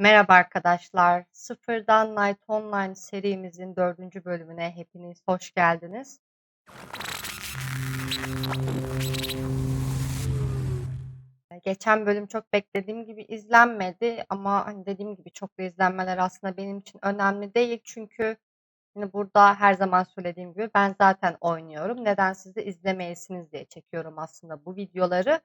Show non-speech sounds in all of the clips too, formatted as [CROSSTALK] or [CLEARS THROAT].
Merhaba arkadaşlar. Sıfırdan Night Online serimizin dördüncü bölümüne hepiniz hoş geldiniz. Geçen bölüm çok beklediğim gibi izlenmedi ama hani dediğim gibi çok da izlenmeler aslında benim için önemli değil çünkü hani burada her zaman söylediğim gibi ben zaten oynuyorum. Neden siz de izlemeyesiniz diye çekiyorum aslında bu videoları.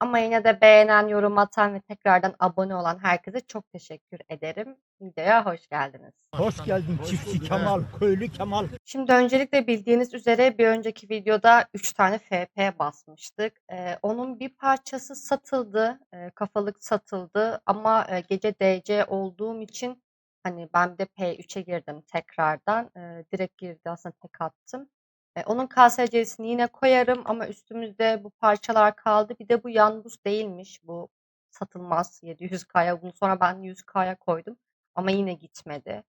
Ama yine de beğenen, yorum atan ve tekrardan abone olan herkese çok teşekkür ederim. Videoya hoş geldiniz. Hoş geldin çiftçi Kemal, köylü Kemal. Şimdi öncelikle bildiğiniz üzere bir önceki videoda 3 tane FP basmıştık. Ee, onun bir parçası satıldı, e, kafalık satıldı ama e, gece DC olduğum için hani ben de P3'e girdim tekrardan. E, direkt girdi aslında tek attım. E, onun KSC'sini yine koyarım ama üstümüzde bu parçalar kaldı. Bir de bu yan buz değilmiş. Bu satılmaz 700K'ya. Bunu sonra ben 100K'ya koydum ama yine gitmedi.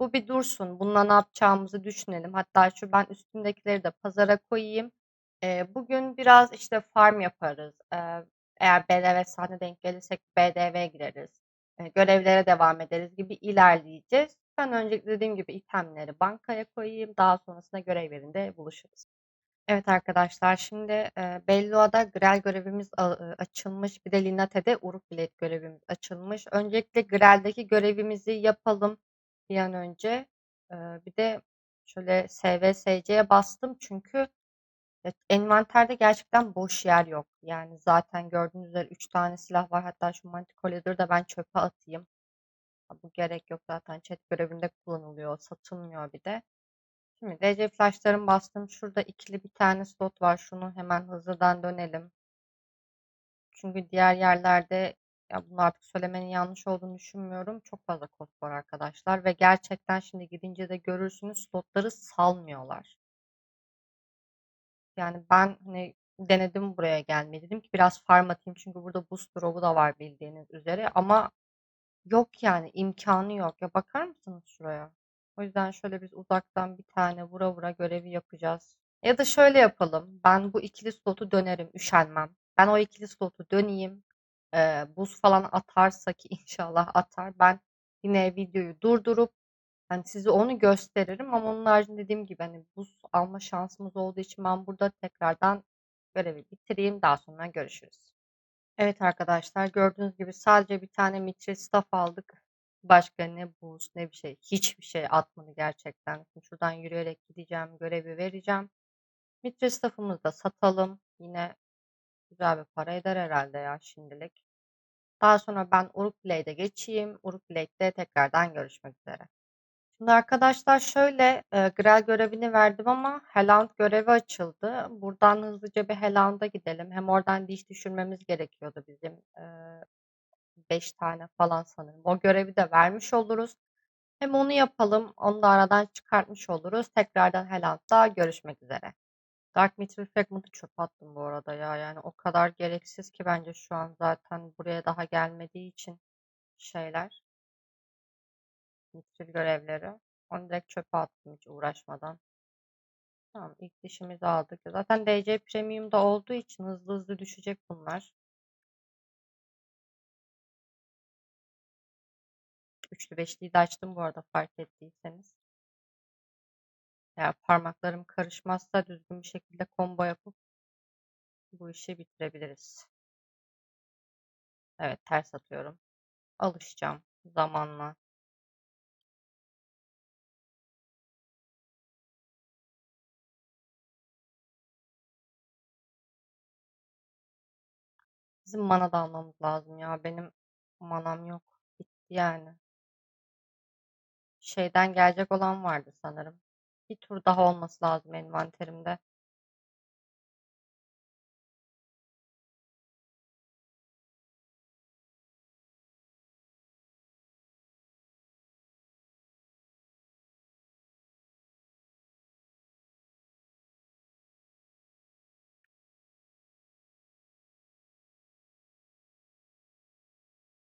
Bu bir dursun. Bununla ne yapacağımızı düşünelim. Hatta şu ben üstündekileri de pazara koyayım. E, bugün biraz işte farm yaparız. E, eğer BDV sahne denk gelirsek BDV gireriz. E, görevlere devam ederiz gibi ilerleyeceğiz. Ben öncelikle dediğim gibi itemleri bankaya koyayım. Daha sonrasında görev yerinde buluşuruz. Evet arkadaşlar şimdi e, Belloa'da Grel görevimiz açılmış. Bir de Linate'de Uruk Bilet görevimiz açılmış. Öncelikle Grel'deki görevimizi yapalım bir an önce. E, bir de şöyle SVSC'ye bastım çünkü ya, envanterde gerçekten boş yer yok. Yani zaten gördüğünüz üzere 3 tane silah var. Hatta şu Manticore'ları da ben çöpe atayım. Bu gerek yok zaten chat görevinde kullanılıyor. Satılmıyor bir de. Şimdi DC flash'larımı bastım. Şurada ikili bir tane slot var. Şunu hemen hızlıdan dönelim. Çünkü diğer yerlerde ya bunu artık söylemenin yanlış olduğunu düşünmüyorum. Çok fazla kod var arkadaşlar ve gerçekten şimdi gidince de görürsünüz slotları salmıyorlar. Yani ben hani denedim buraya gelmeyi. Dedim ki biraz farm atayım çünkü burada boost drop'u da var bildiğiniz üzere ama Yok yani imkanı yok. Ya bakar mısınız şuraya? O yüzden şöyle biz uzaktan bir tane vura vura görevi yapacağız. Ya da şöyle yapalım. Ben bu ikili slotu dönerim, üşenmem. Ben o ikili slotu döneyim. Ee, buz falan atarsa ki [LAUGHS] inşallah atar. Ben yine videoyu durdurup hani size onu gösteririm ama onun haricinde dediğim gibi hani buz alma şansımız olduğu için ben burada tekrardan görevi bitireyim. Daha sonra görüşürüz. Evet arkadaşlar gördüğünüz gibi sadece bir tane mitre staff aldık. Başka ne boost ne bir şey. Hiçbir şey atmadı gerçekten. Şimdi şuradan yürüyerek gideceğim. Görevi vereceğim. Mitre staff'ımızı da satalım. Yine güzel bir para eder herhalde ya şimdilik. Daha sonra ben Uruk Blade'e geçeyim. Uruk Blade'de tekrardan görüşmek üzere. Şimdi arkadaşlar şöyle e, Grel görevini verdim ama Helland görevi açıldı. Buradan hızlıca bir Helland'a gidelim. Hem oradan diş düşürmemiz gerekiyordu bizim. 5 tane falan sanırım. O görevi de vermiş oluruz. Hem onu yapalım. Onu da aradan çıkartmış oluruz. Tekrardan Helland'da görüşmek üzere. Dark Mithril Fragment'ı çöpe attım bu arada ya. Yani o kadar gereksiz ki bence şu an zaten buraya daha gelmediği için şeyler. Mithril görevleri. Onu direkt çöpe attım hiç uğraşmadan. Tamam ilk dişimizi aldık. Zaten DC Premium'da olduğu için hızlı hızlı düşecek bunlar. Üçlü beşliyi de açtım bu arada fark ettiyseniz. Eğer parmaklarım karışmazsa düzgün bir şekilde combo yapıp bu işi bitirebiliriz. Evet ters atıyorum. Alışacağım zamanla. Bizim mana da almamız lazım ya. Benim manam yok. Bitti yani. Şeyden gelecek olan vardı sanırım. Bir tur daha olması lazım envanterimde.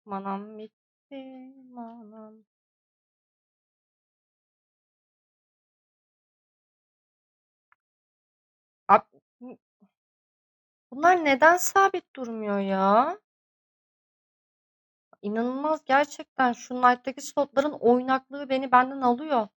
Manam bitti, manam. Ab Bunlar neden sabit durmuyor ya? inanılmaz gerçekten şu Knight'taki slotların oynaklığı beni benden alıyor.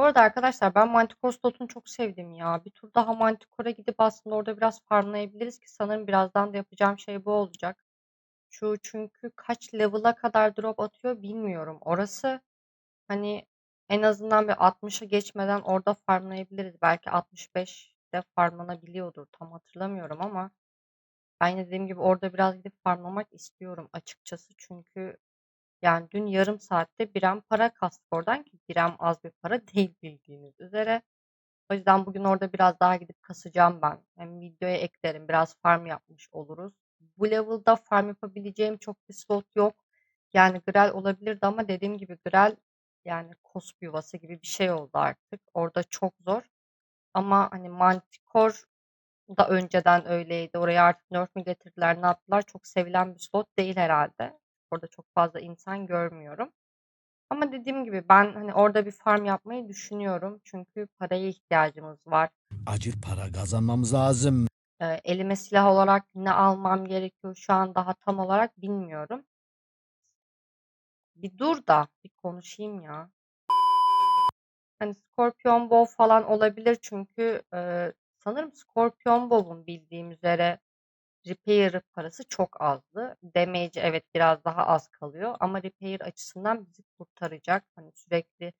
Bu arada arkadaşlar ben Manticore slotunu çok sevdim ya. Bir tur daha Manticore'a gidip aslında orada biraz farmlayabiliriz ki sanırım birazdan da yapacağım şey bu olacak. Şu çünkü kaç level'a kadar drop atıyor bilmiyorum. Orası hani en azından bir 60'ı geçmeden orada farmlayabiliriz. Belki 65'de farmlanabiliyordur. Tam hatırlamıyorum ama ben dediğim gibi orada biraz gidip farmlamak istiyorum açıkçası. Çünkü yani dün yarım saatte biram para kastık oradan ki biram az bir para [LAUGHS] değil bildiğiniz üzere. O yüzden bugün orada biraz daha gidip kasacağım ben. Hem videoya eklerim. Biraz farm yapmış oluruz. Bu level'da farm yapabileceğim çok bir slot yok. Yani Grel olabilirdi ama dediğim gibi Grel yani kosp yuvası gibi bir şey oldu artık. Orada çok zor. Ama hani Manticore da önceden öyleydi. Oraya artık nerf mi getirdiler ne yaptılar. Çok sevilen bir slot değil herhalde. Orada çok fazla insan görmüyorum. Ama dediğim gibi ben hani orada bir farm yapmayı düşünüyorum. Çünkü paraya ihtiyacımız var. Acil para kazanmamız lazım. Ee, elime silah olarak ne almam gerekiyor şu an daha tam olarak bilmiyorum. Bir dur da bir konuşayım ya. Hani Scorpion Bow falan olabilir çünkü e, sanırım Scorpion Bow'un bildiğim üzere repair parası çok azdı. Damage evet biraz daha az kalıyor ama repair açısından bizi kurtaracak. Hani sürekli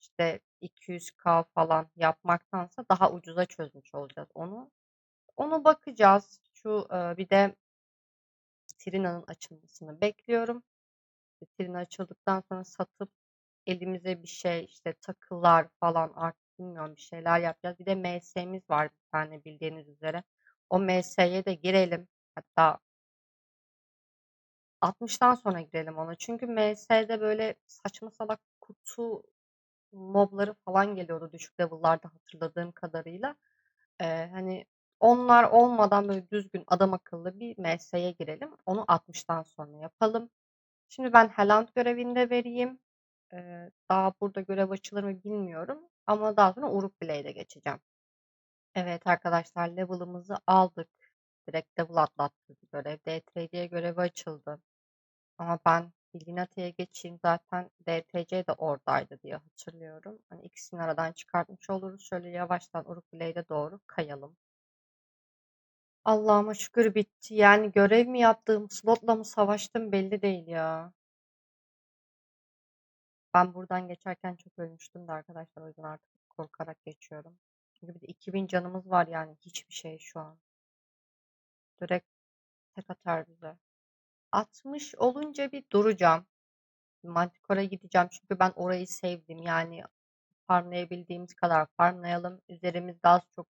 işte 200k falan yapmaktansa daha ucuza çözmüş olacağız onu. Onu bakacağız. Şu e, bir de Trina'nın açılmasını bekliyorum. Trina açıldıktan sonra satıp elimize bir şey işte takılar falan artık bilmiyorum bir şeyler yapacağız. Bir de MS'miz var bir tane bildiğiniz üzere. O MS'ye de girelim. Hatta 60'tan sonra girelim ona. Çünkü MS'de böyle saçma salak kutu mobları falan geliyordu düşük level'larda hatırladığım kadarıyla. Ee, hani onlar olmadan böyle düzgün adam akıllı bir MS'ye girelim. Onu 60'tan sonra yapalım. Şimdi ben Helland görevini de vereyim. Ee, daha burada görev açılır mı bilmiyorum. Ama daha sonra Uruk Blade'e geçeceğim. Evet arkadaşlar level'ımızı aldık. Direkt level atlattık görev. DTC görevi açıldı. Ama ben Bilginate'ye geçeyim. Zaten DTC de oradaydı diye hatırlıyorum. Hani ikisini aradan çıkartmış oluruz. Şöyle yavaştan Uruk Blade'e doğru kayalım. Allah'ıma şükür bitti. Yani görev mi yaptığım, slotla mı savaştım belli değil ya. Ben buradan geçerken çok ölmüştüm de arkadaşlar. O yüzden artık korkarak geçiyorum. Çünkü bir de 2000 canımız var yani. Hiçbir şey şu an. Direkt tek atar bize. 60 olunca bir duracağım. Manticore'a gideceğim çünkü ben orayı sevdim. Yani farmlayabildiğimiz kadar farmlayalım. Üzerimizde az çok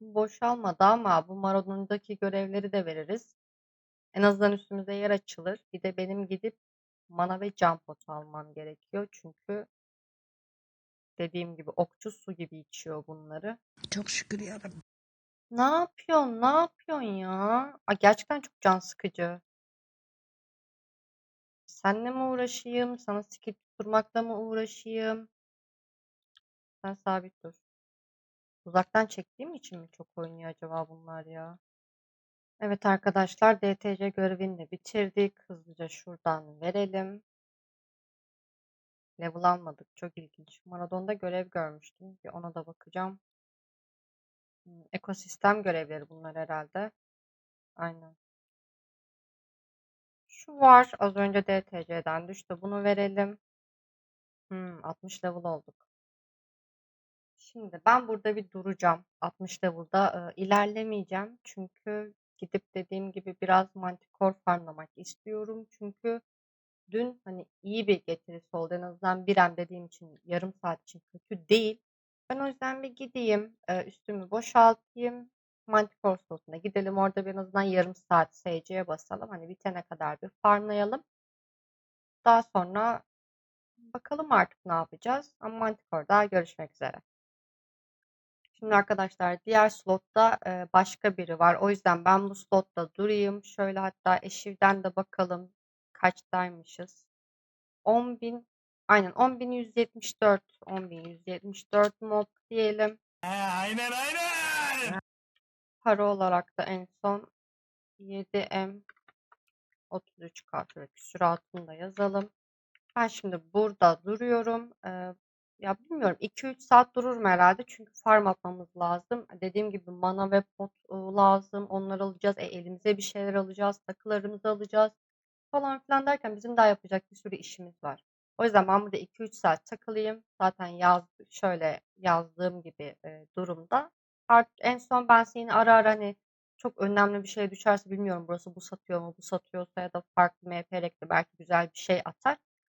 boşalmadı ama bu Maradon'daki görevleri de veririz. En azından üstümüze yer açılır. Bir de benim gidip mana ve can potu almam gerekiyor. Çünkü dediğim gibi okçu su gibi içiyor bunları. Çok şükür yarabbim. Ne yapıyorsun? Ne yapıyorsun ya? Aa, gerçekten çok can sıkıcı. Seninle mi uğraşayım? Sana skill tutturmakla mı uğraşayım? Sen sabit dur. Uzaktan çektiğim için mi çok oynuyor acaba bunlar ya? Evet arkadaşlar DTC görevini de bitirdik. Hızlıca şuradan verelim. Level almadık. Çok ilginç. Maradon'da görev görmüştüm. Bir ona da bakacağım. Hmm, Ekosistem görevleri bunlar herhalde. Aynen. Şu var. Az önce DTC'den düştü. Bunu verelim. Hmm, 60 level olduk. Şimdi ben burada bir duracağım. 60 level'da e, ilerlemeyeceğim. Çünkü gidip dediğim gibi biraz mantikor farmlamak istiyorum. Çünkü dün hani iyi bir getirisi oldu. En azından bir an dediğim için yarım saat için kötü değil. Ben o yüzden bir gideyim. üstümü boşaltayım. Mantikor slotuna gidelim. Orada bir en azından yarım saat SC'ye basalım. Hani bitene kadar bir farmlayalım. Daha sonra bakalım artık ne yapacağız. Ama Manticore'da görüşmek üzere. Şimdi arkadaşlar diğer slotta başka biri var. O yüzden ben bu slotta durayım. Şöyle hatta eşivden de bakalım kaçtaymışız. 10.000 aynen 10.174 10.174 mob diyelim. aynen aynen. para olarak da en son 7M 33K şöyle küsuratını da yazalım. Ben şimdi burada duruyorum. Ee, ya bilmiyorum 2-3 saat dururum herhalde çünkü farm atmamız lazım. Dediğim gibi mana ve pot e, lazım. Onları alacağız. E, elimize bir şeyler alacağız. Takılarımızı alacağız falan filan derken bizim daha yapacak bir sürü işimiz var. O yüzden ben burada 2-3 saat takılayım. Zaten yaz, şöyle yazdığım gibi e, durumda. Artık en son ben seni ara ara hani çok önemli bir şey düşerse bilmiyorum burası bu satıyor mu bu satıyorsa ya da farklı MP rekli belki güzel bir şey atar.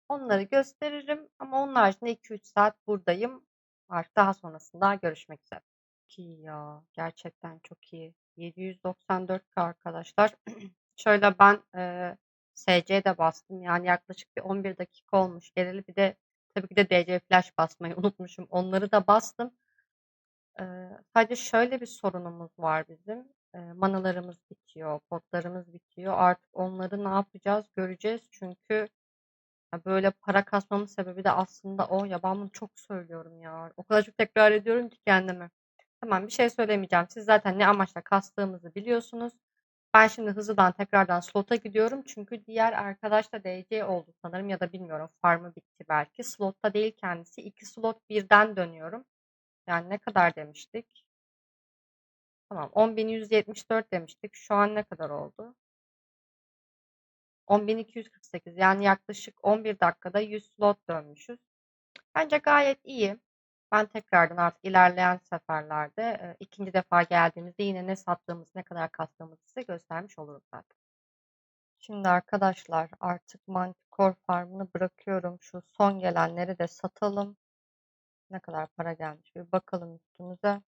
Onları gösteririm ama onun haricinde 2-3 saat buradayım. Artık daha sonrasında görüşmek üzere. İyi ya. Gerçekten çok iyi. 794K arkadaşlar. [CLEARS THROAT] Şöyle ben e, SC'ye de bastım. Yani yaklaşık bir 11 dakika olmuş. Geleli bir de tabii ki de DC Flash basmayı unutmuşum. Onları da bastım. E, sadece şöyle bir sorunumuz var bizim. E, manalarımız bitiyor, potlarımız bitiyor. Artık onları ne yapacağız göreceğiz. Çünkü böyle para kasmamın sebebi de aslında o. Ya ben bunu çok söylüyorum ya. O kadar çok tekrar ediyorum ki kendime. Tamam bir şey söylemeyeceğim. Siz zaten ne amaçla kastığımızı biliyorsunuz. Ben şimdi hızlıdan tekrardan slota gidiyorum. Çünkü diğer arkadaş da DC oldu sanırım ya da bilmiyorum. Farmı bitti belki. Slotta değil kendisi. İki slot birden dönüyorum. Yani ne kadar demiştik? Tamam 10.174 demiştik. Şu an ne kadar oldu? 10.248 yani yaklaşık 11 dakikada 100 slot dönmüşüz. Bence gayet iyi. Ben tekrardan artık ilerleyen seferlerde e, ikinci defa geldiğimizde yine ne sattığımız, ne kadar kastığımızı size göstermiş olurum zaten. Şimdi arkadaşlar artık Manticore Farm'ını bırakıyorum. Şu son gelenleri de satalım. Ne kadar para gelmiş bir bakalım üstümüze.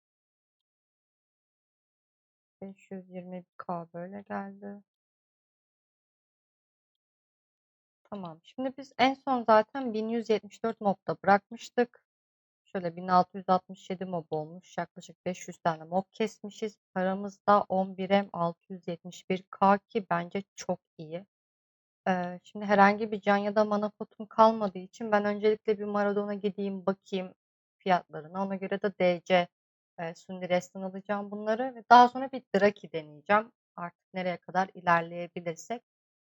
520k böyle geldi. Tamam. Şimdi biz en son zaten 1174 mobda bırakmıştık. Şöyle 1667 mob olmuş. Yaklaşık 500 tane mob kesmişiz. Paramız da 11M 671K ki bence çok iyi. Ee, şimdi herhangi bir can ya da mana potum kalmadığı için ben öncelikle bir Maradona gideyim bakayım fiyatlarına. Ona göre de DC e, Sundires'ten alacağım bunları ve daha sonra bir Draki deneyeceğim. Artık nereye kadar ilerleyebilirsek.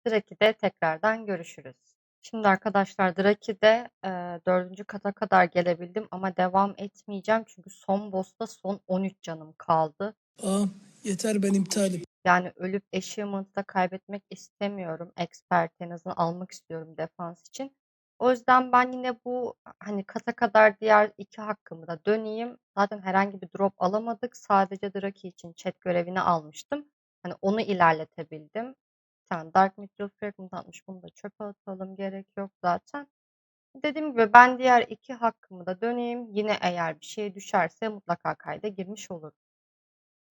Draki'de tekrardan görüşürüz. Şimdi arkadaşlar Draki'de e, dördüncü kata kadar gelebildim ama devam etmeyeceğim çünkü son boss'ta son 13 canım kaldı. Aa, yeter ben iptalim. Yani ölüp achievement'da kaybetmek istemiyorum. Expert en azından almak istiyorum defans için. O yüzden ben yine bu hani kata kadar diğer iki hakkımı da döneyim. Zaten herhangi bir drop alamadık. Sadece Draki için chat görevini almıştım. Hani onu ilerletebildim. Tane Dark Mithril Fragment atmış. Bunu da çöpe atalım. Gerek yok zaten. Dediğim gibi ben diğer iki hakkımı da döneyim. Yine eğer bir şey düşerse mutlaka kayda girmiş olurum.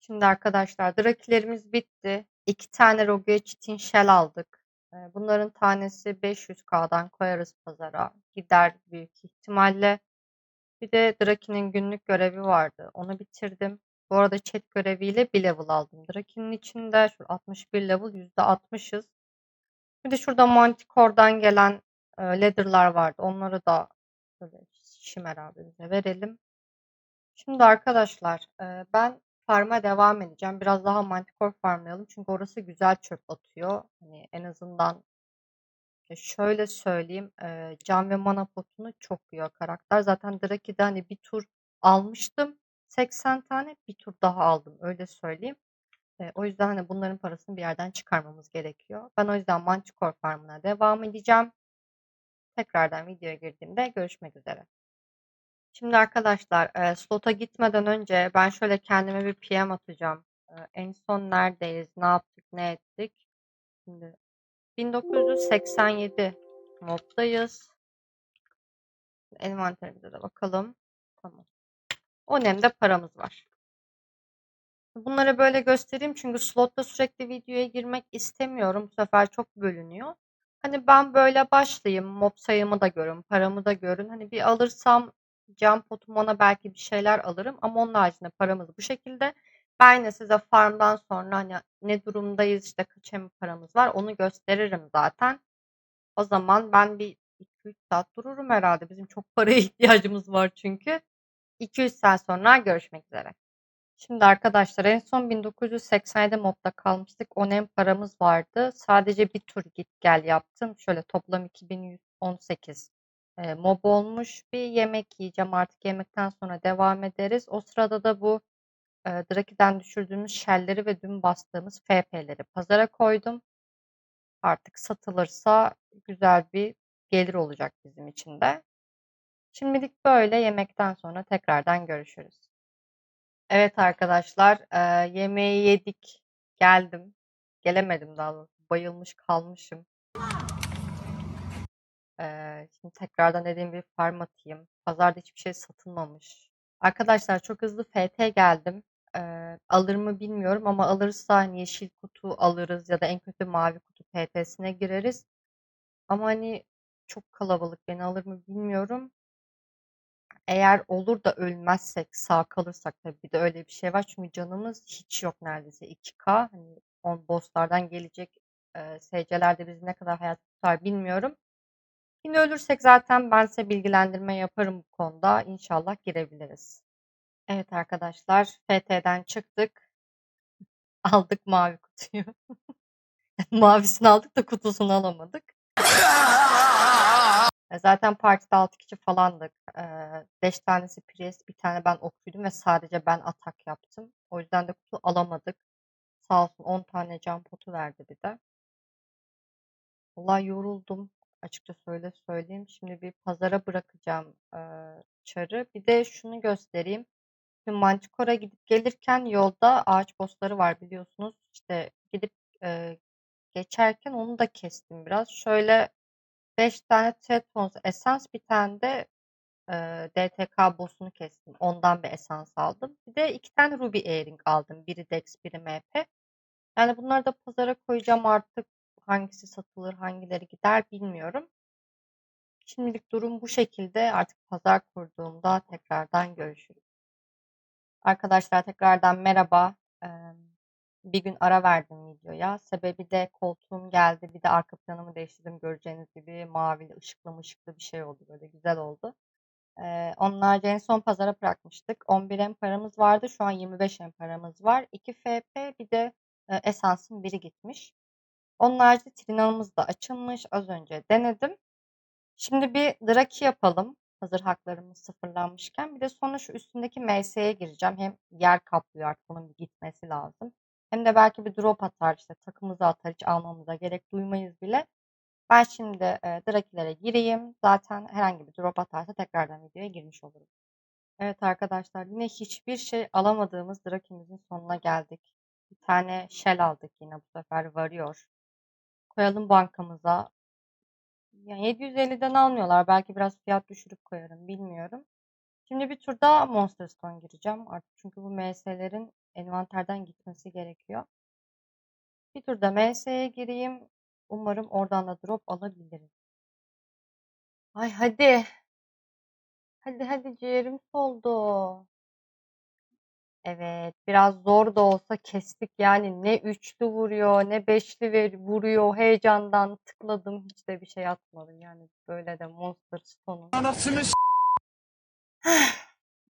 Şimdi arkadaşlar Drakilerimiz bitti. İki tane Rogue Chitin Shell aldık. Ee, Bunların tanesi 500k'dan koyarız pazara. Gider büyük ihtimalle. Bir de Draki'nin günlük görevi vardı. Onu bitirdim. Bu arada chat göreviyle bir level aldım. Draki'nin içinde şu 61 level %60'ız. Bir de şurada Manticore'dan gelen e, ladder'lar vardı. Onları da böyle Şimer abimize verelim. Şimdi arkadaşlar e, ben farma devam edeceğim. Biraz daha Manticore farmlayalım. Çünkü orası güzel çöp atıyor. Hani en azından şöyle söyleyeyim. E, can ve mana potunu çok yiyor karakter. Zaten Draki'de hani bir tur almıştım. 80 tane bir tur daha aldım. Öyle söyleyeyim. E, o yüzden hani bunların parasını bir yerden çıkarmamız gerekiyor. Ben o yüzden Manticore farmına devam edeceğim. Tekrardan videoya girdiğimde görüşmek üzere. Şimdi arkadaşlar e, slota gitmeden önce ben şöyle kendime bir PM atacağım. E, en son neredeyiz, ne yaptık, ne ettik? Şimdi 1987 moddayız. Envanterimize de bakalım. Tamam. O nemde paramız var. Bunları böyle göstereyim çünkü slotta sürekli videoya girmek istemiyorum. Bu sefer çok bölünüyor. Hani ben böyle başlayayım. Mob sayımı da görün, paramı da görün. Hani bir alırsam can potum ona belki bir şeyler alırım. Ama onun haricinde paramız bu şekilde. Ben yine size farmdan sonra hani ne durumdayız işte kaç hem paramız var onu gösteririm zaten. O zaman ben bir 2-3 saat dururum herhalde. Bizim çok paraya [LAUGHS] ihtiyacımız var çünkü. 2-3 saat sonra görüşmek üzere. Şimdi arkadaşlar en son 1987 modda kalmıştık. Onem paramız vardı. Sadece bir tur git gel yaptım. Şöyle toplam 2118 e, mob olmuş. Bir yemek yiyeceğim artık yemekten sonra devam ederiz. O sırada da bu e, Draki'den düşürdüğümüz shell'leri ve dün bastığımız FP'leri pazara koydum. Artık satılırsa güzel bir gelir olacak bizim için de. Şimdilik böyle yemekten sonra tekrardan görüşürüz. Evet arkadaşlar, eee, yemeği yedik. Geldim. Gelemedim daha. Bayılmış kalmışım. Eee, şimdi tekrardan dediğim bir farm atayım. Pazarda hiçbir şey satılmamış. Arkadaşlar çok hızlı FT geldim. Eee, alır mı bilmiyorum ama alırsa hani yeşil kutu alırız ya da en kötü mavi kutu PT'sine gireriz. Ama hani çok kalabalık beni alır mı bilmiyorum. Eğer olur da ölmezsek, sağ kalırsak tabii bir de öyle bir şey var. Çünkü canımız hiç yok neredeyse 2K. Hani on bosslardan gelecek e, SC'ler bizi ne kadar hayat tutar bilmiyorum. Yine ölürsek zaten ben size bilgilendirme yaparım bu konuda. İnşallah girebiliriz. Evet arkadaşlar, FT'den çıktık. [LAUGHS] Aldık mavi kutuyu. [LAUGHS] Mavisini aldık da kutusunu alamadık. [LAUGHS] E, Zaten partide 6 kişi falandık. 5 tanesi Priest, bir tane ben okçuydum ve sadece ben atak yaptım. O yüzden de kutu alamadık. Sağ olsun 10 tane can potu verdi bir de. Vallahi yoruldum. Açıkça söyle söyleyeyim. Şimdi bir pazara bırakacağım e, çarı. Bir de şunu göstereyim. Şimdi Manticore'a gidip gelirken yolda ağaç bossları var biliyorsunuz. İşte gidip e, geçerken onu da kestim biraz. Şöyle 5 tane Tetons esans bir tane de e, DTK boss'unu kestim. Ondan bir esans aldım. Bir de iki tane Ruby Earring aldım. Biri Dex, biri MP. Yani bunları da pazara koyacağım artık. Hangisi satılır, hangileri gider bilmiyorum. Şimdilik durum bu şekilde. Artık pazar kurduğumda tekrardan görüşürüz. Arkadaşlar tekrardan merhaba. Ee, bir gün ara verdim videoya. Sebebi de koltuğum geldi. Bir de arka planımı değiştirdim. Göreceğiniz gibi mavili, ışıklı ışıklı bir şey oldu. Böyle güzel oldu. Ee, onlarca en son pazara bırakmıştık. 11 em paramız vardı. Şu an 25 em paramız var. 2 FP bir de e, esansın biri gitmiş. Onun harici trinamız da açılmış. Az önce denedim. Şimdi bir draki yapalım. Hazır haklarımız sıfırlanmışken. Bir de sonra şu üstündeki MS'ye gireceğim. Hem yer kaplıyor artık bunun bir gitmesi lazım. Hem de belki bir drop atar işte takımızı atar hiç almamıza gerek duymayız bile. Ben şimdi e, drakilere gireyim. Zaten herhangi bir drop atarsa tekrardan videoya girmiş olurum. Evet arkadaşlar yine hiçbir şey alamadığımız drakimizin sonuna geldik. Bir tane shell aldık yine bu sefer varıyor. Koyalım bankamıza. Yani 750'den almıyorlar. Belki biraz fiyat düşürüp koyarım. Bilmiyorum. Şimdi bir tur daha Monster Stone gireceğim. Artık çünkü bu MS'lerin envanterden gitmesi gerekiyor. Bir tur da MS'ye gireyim. Umarım oradan da drop alabiliriz. Ay hadi. Hadi hadi ciğerim soldu. Evet, biraz zor da olsa kestik yani ne üçlü vuruyor ne beşli ver vuruyor heyecandan tıkladım hiç de bir şey atmadım yani böyle de Monster Stone'un. Anasını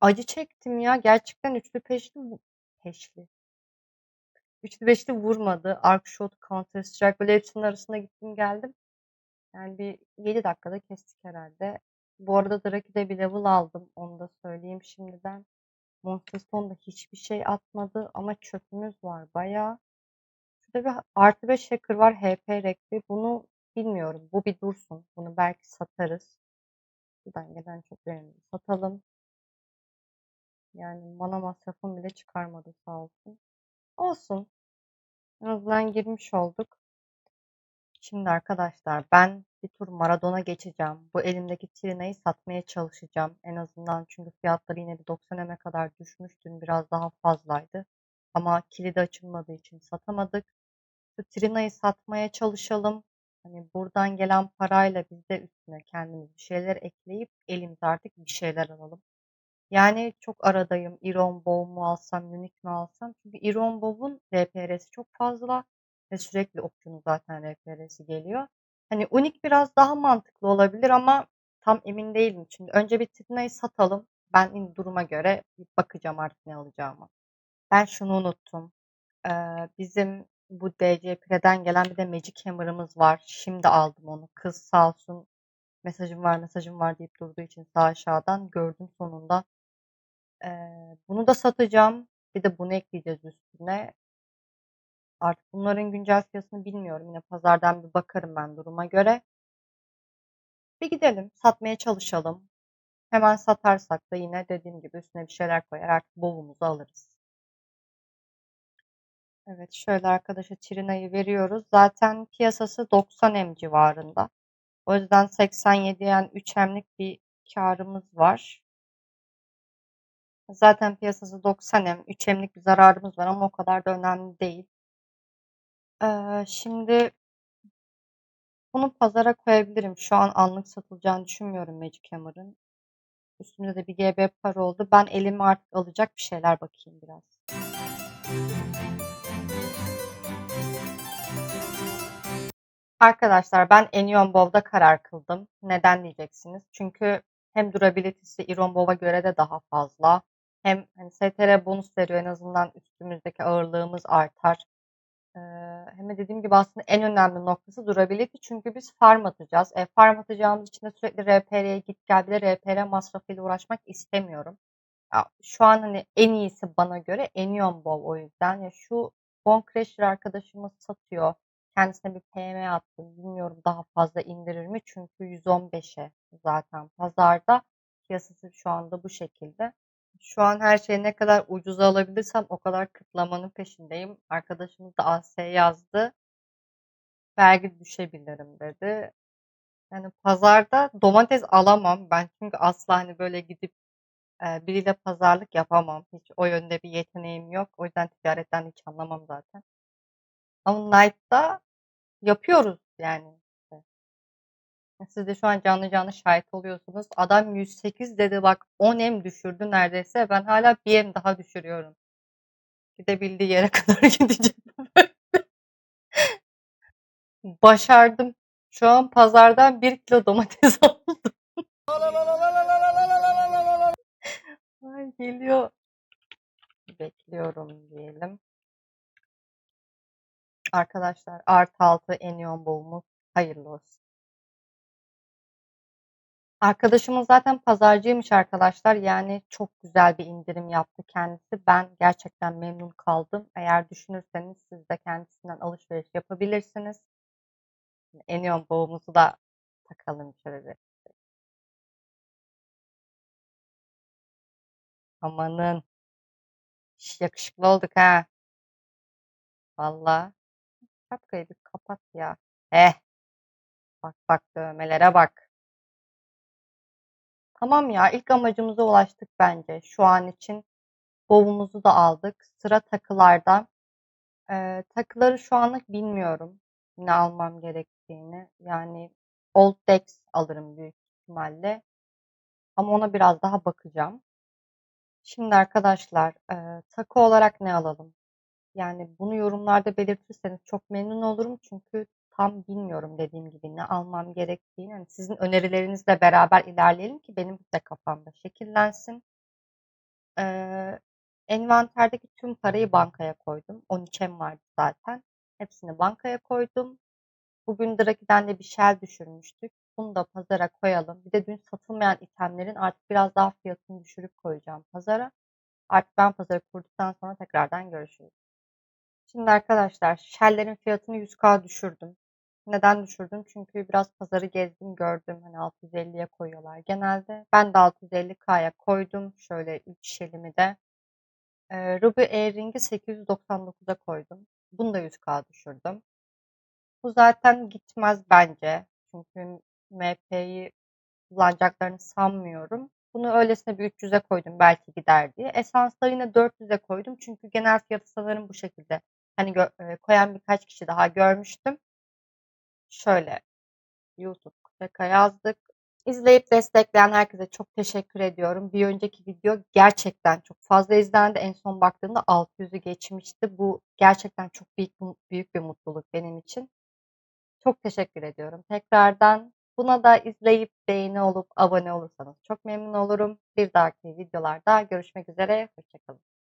Acı çektim ya gerçekten üçlü peşli peşli. Üçlü beşli vurmadı. Arc Shot, Counter Strike böyle hepsinin arasında gittim geldim. Yani bir 7 dakikada kestik herhalde. Bu arada Draki'de bir level aldım. Onu da söyleyeyim şimdiden. Monster Stone'da hiçbir şey atmadı ama çöpümüz var bayağı. Şurada bir artı 5 hacker var HP rekli. Bunu bilmiyorum. Bu bir dursun. Bunu belki satarız. Buradan gelen çöplerimizi satalım. Yani mana masrafım bile çıkarmadı sağ olsun. Olsun. En azından girmiş olduk. Şimdi arkadaşlar ben bir tur Maradona geçeceğim. Bu elimdeki Trina'yı satmaya çalışacağım. En azından çünkü fiyatları yine bir 90 eme kadar düşmüş. Dün biraz daha fazlaydı. Ama kilidi açılmadığı için satamadık. Şu Trina'yı satmaya çalışalım. Hani buradan gelen parayla biz de üstüne kendimiz bir şeyler ekleyip elimize artık bir şeyler alalım. Yani çok aradayım. Iron Bow mu alsam, Unique mi alsam? Çünkü Iron Bow'un RPR'si çok fazla ve sürekli okçunun zaten RPR'si geliyor. Hani Unique biraz daha mantıklı olabilir ama tam emin değilim. Şimdi önce bir Trina'yı satalım. Ben duruma göre bakacağım artık ne alacağıma. Ben şunu unuttum. Eee, bizim bu DC Pire'den gelen bir de Magic Hammer'ımız var. Şimdi aldım onu. Kız sağ olsun mesajım var mesajım var deyip durduğu için sağ aşağıdan gördüm sonunda. Bunu da satacağım. Bir de bunu ekleyeceğiz üstüne. Artık bunların güncel fiyatını bilmiyorum. Yine pazardan bir bakarım ben duruma göre. Bir gidelim, satmaya çalışalım. Hemen satarsak da yine dediğim gibi üstüne bir şeyler koyar artık bovumuzu alırız. Evet şöyle arkadaşa Tirina'yı veriyoruz. Zaten piyasası 90M civarında. O yüzden 87 yani 3M'lik bir karımız var. Zaten piyasası 90M, 3M'lik bir zararımız var ama o kadar da önemli değil. Ee, şimdi bunu pazara koyabilirim. Şu an anlık satılacağını düşünmüyorum Magic Hammer'ın. Üstümde de bir GB para oldu. Ben elime artık alacak bir şeyler bakayım biraz. Arkadaşlar ben Enion Bow'da karar kıldım. Neden diyeceksiniz? Çünkü hem durability'si Iron Bow'a göre de daha fazla. Hem hani STR bonus veriyor en azından üstümüzdeki ağırlığımız artar. Ee, hem de dediğim gibi aslında en önemli noktası durability. Çünkü biz farm atacağız. E, farm atacağımız için de sürekli RPR'ye git gel bir de RPR masrafıyla uğraşmak istemiyorum. Ya, şu an hani en iyisi bana göre Enion Bow o yüzden. Ya şu Bone Crusher arkadaşımız satıyor. Kendisine bir PM attım. Bilmiyorum daha fazla indirir mi? Çünkü 115'e zaten pazarda. Piyasası şu anda bu şekilde. Şu an her şeyi ne kadar ucuza alabilirsem o kadar kıtlamanın peşindeyim. Arkadaşımız da AS yazdı. Vergi düşebilirim dedi. Yani pazarda domates alamam ben çünkü asla hani böyle gidip e, biriyle pazarlık yapamam. Hiç o yönde bir yeteneğim yok. O yüzden ticaretten hiç anlamam zaten. Ama Knight'ta yapıyoruz yani. İşte. Siz de şu an canlı canlı şahit oluyorsunuz. Adam 108 dedi bak 10 em düşürdü neredeyse. Ben hala bir em daha düşürüyorum. Gidebildiği yere [LAUGHS] kadar gideceğim. Başardım. Şu an pazardan 1 kilo domates [LAUGHS] aldım. Ay, geliyor. Bekliyorum diyelim. Arkadaşlar artı altı Enion Bow'umuz hayırlı olsun. Arkadaşımız zaten pazarcıymış arkadaşlar. Yani çok güzel bir indirim yaptı kendisi. Ben gerçekten memnun kaldım. Eğer düşünürseniz siz de kendisinden alışveriş yapabilirsiniz. Enion Bow'umuzu da takalım şöyle. Amanın. Şş, yakışıklı olduk ha. Valla. Şapkayı bir kapat ya. Eh. Bak bak dövmelere bak. Tamam ya ilk amacımıza ulaştık bence. Şu an için bovumuzu da aldık. Sıra takılarda. Ee, takıları şu anlık bilmiyorum. Ne almam gerektiğini. Yani Old Dex alırım büyük ihtimalle. Ama ona biraz daha bakacağım. Şimdi arkadaşlar e, takı olarak ne alalım? Yani bunu yorumlarda belirtirseniz çok memnun olurum. Çünkü tam bilmiyorum dediğim gibi ne almam gerektiğini. Yani sizin önerilerinizle beraber ilerleyelim ki benim de kafamda şekillensin. Ee, envanterdeki tüm parayı bankaya koydum. 13'em vardı zaten. Hepsini bankaya koydum. Bugün Draki'den de bir shell düşürmüştük. Bunu da pazara koyalım. Bir de dün satılmayan itemlerin artık biraz daha fiyatını düşürüp koyacağım pazara. Artık ben pazarı kurduktan sonra tekrardan görüşürüz. Şimdi arkadaşlar shell'lerin fiyatını 100k düşürdüm. Neden düşürdüm? Çünkü biraz pazarı gezdim gördüm. Hani 650'ye koyuyorlar genelde. Ben de 650k'ya koydum. Şöyle 3 shell'imi de. Ee, Ruby Earring'i 899'a koydum. Bunu da 100k düşürdüm. Bu zaten gitmez bence. Çünkü MP'yi kullanacaklarını sanmıyorum. Bunu öylesine bir 300'e koydum belki gider diye. Esansları yine 400'e koydum. Çünkü genel fiyatı sanırım bu şekilde. Hani koyan birkaç kişi daha görmüştüm. Şöyle YouTube Kuteka yazdık. İzleyip destekleyen herkese çok teşekkür ediyorum. Bir önceki video gerçekten çok fazla izlendi. En son baktığımda 600'ü geçmişti. Bu gerçekten çok büyük, büyük bir mutluluk benim için. Çok teşekkür ediyorum. Tekrardan buna da izleyip beğeni olup abone olursanız çok memnun olurum. Bir dahaki videolarda görüşmek üzere. Hoşçakalın.